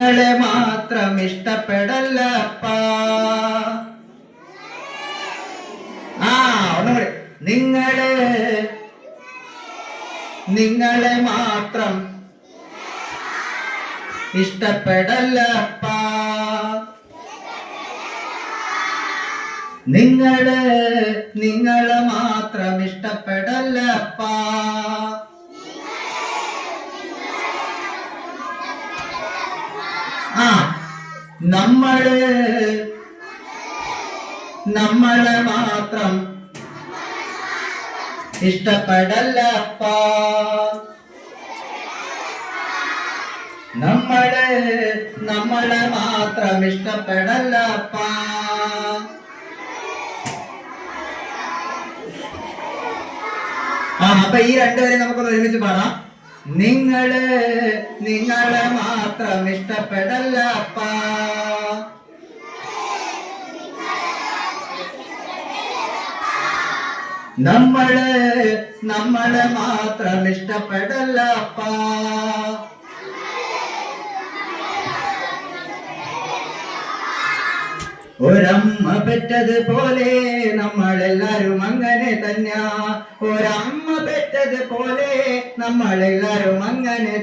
നിങ്ങളെ മാത്രം ഇഷ്ടപ്പെടല്ലപ്പ ആ ഒന്നുകൂടി നിങ്ങളെ നിങ്ങളെ മാത്രം ഇഷ്ടപ്പെടല്ലപ്പ നിങ്ങളെ നിങ്ങളെ മാത്രം ഇഷ്ടപ്പെടല്ലപ്പ ആ നമ്മൾ നമ്മളെ മാത്രം ഇഷ്ടപ്പെടല്ലപ്പ നമ്മൾ നമ്മളെ മാത്രം ഇഷ്ടപ്പെടല്ലപ്പ ആ അപ്പൊ ഈ രണ്ടുപേരെയും നമുക്കൊന്ന് ഒരുമിച്ച് പാടാം. നിങ്ങൾ നിങ്ങളെ മാത്രം ഇഷ്ടപ്പെടല്ലപ്പ നമ്മൾ നമ്മളെ മാത്രം ഇഷ്ടപ്പെടല്ലപ്പ ഒരമ്മ പെറ്റതുപോലെ നമ്മളെല്ലാരും അങ്ങനെ തന്നെയാ ഒരമ്മ പെറ്റതുപോലെ നമ്മളെല്ലാരും അങ്ങനെ